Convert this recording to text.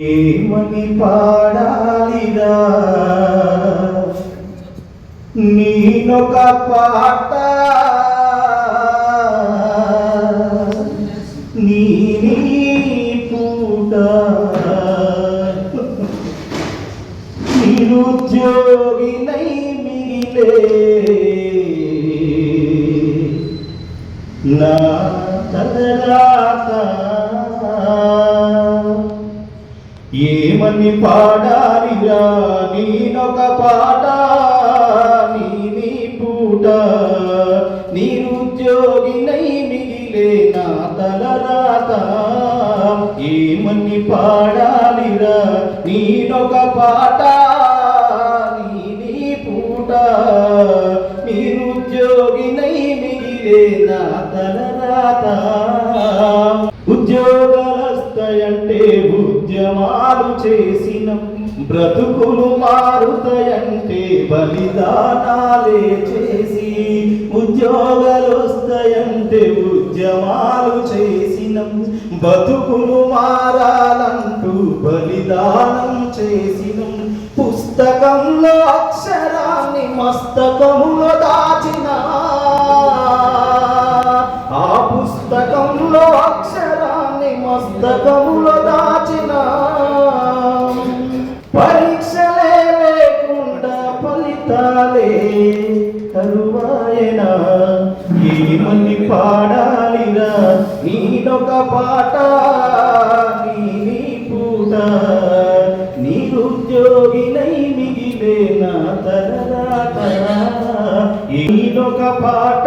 ఏమని పాడాలిరా? నీనొక పాట. నీ నీ పూట. నిరుద్యోగినై మిగిలే. నా తలరాత. ఏమని పాడాలిరా నేనొక పాట? నీ నీ పూట నిరుద్యోగినై మిగిలే నా తల రాత. ఏమని పాడాలిరా నేనొక పాట? నీ నీ పూట నిరుద్యోగినై మిగిలే నా తల ఉద్యోగస్తులంటే ఉద్యమాలు చేసిన. బ్రతుకులు మారుతాయంటే బలిదానాలే చేసి ఉద్యోగాలొస్తాయంటే ఉద్యమాలు చేసిన. బతుకులు మారాలంటూ బలిదానం చేసిన. పుస్తకంలో అక్షరాన్ని మస్తకములో దాచిన మస్తకముల దాచిన పరీక్షలే లేకుండా ఫలితాలే తరువాయనా. ఏమని పాడాలిరా? నీనొక పాట నీ పూట. నిరుద్యోగినై మిగిలే నా తరరాట నీనొక పాట